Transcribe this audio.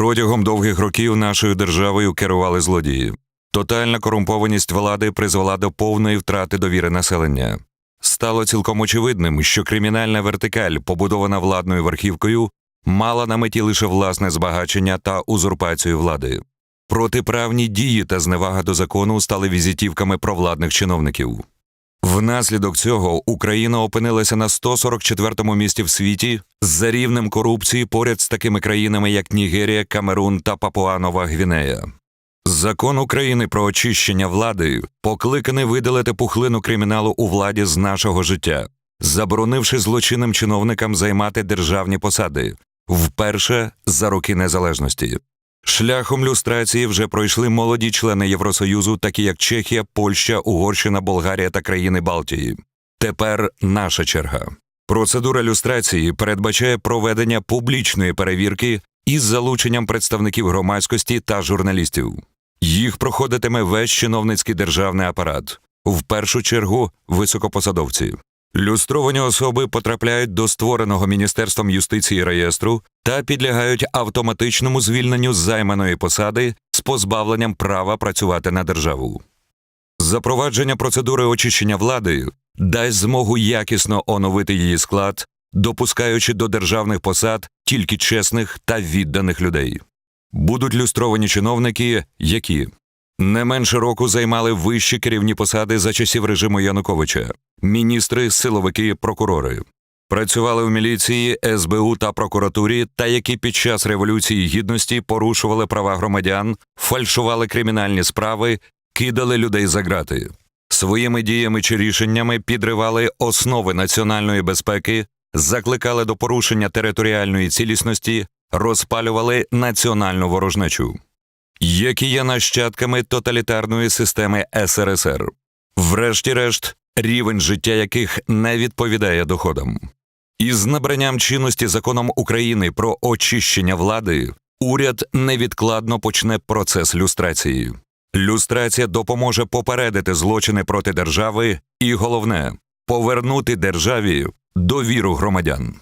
Протягом довгих років нашою державою керували злодії. Тотальна корумпованість влади призвела до повної втрати довіри населення. Стало цілком очевидним, що кримінальна вертикаль, побудована владною верхівкою, мала на меті лише власне збагачення та узурпацію влади. Протиправні дії та зневага до закону стали візитівками провладних чиновників. Внаслідок цього Україна опинилася на 144-му місці в світі за рівнем корупції поряд з такими країнами, як Нігерія, Камерун та Папуанова Гвінея. Закон України про очищення влади покликаний видалити пухлину криміналу у владі з нашого життя, заборонивши злочинним чиновникам займати державні посади вперше за роки незалежності. Шляхом люстрації вже пройшли молоді члени Євросоюзу, такі як Чехія, Польща, Угорщина, Болгарія та країни Балтії. Тепер наша черга. Процедура люстрації передбачає проведення публічної перевірки із залученням представників громадськості та журналістів. Їх проходитиме весь чиновницький державний апарат, в першу чергу високопосадовці. Люстровані особи потрапляють до створеного Міністерством юстиції реєстру та підлягають автоматичному звільненню з займаної посади з позбавленням права працювати на державу. Запровадження процедури очищення влади дасть змогу якісно оновити її склад, допускаючи до державних посад тільки чесних та відданих людей. Будуть люстровані чиновники, які не менше року займали вищі керівні посади за часів режиму Януковича, міністри, силовики, прокурори. Працювали в міліції, СБУ та прокуратурі, та які під час революції гідності порушували права громадян, фальшували кримінальні справи, кидали людей за ґрати. Своїми діями чи рішеннями підривали основи національної безпеки, закликали до порушення територіальної цілісності, розпалювали національну ворожнечу, які є нащадками тоталітарної системи СРСР, врешті-решт, рівень життя яких не відповідає доходам. Із набранням чинності законом України про очищення влади уряд невідкладно почне процес люстрації. Люстрація допоможе попередити злочини проти держави і головне повернути державі довіру громадян.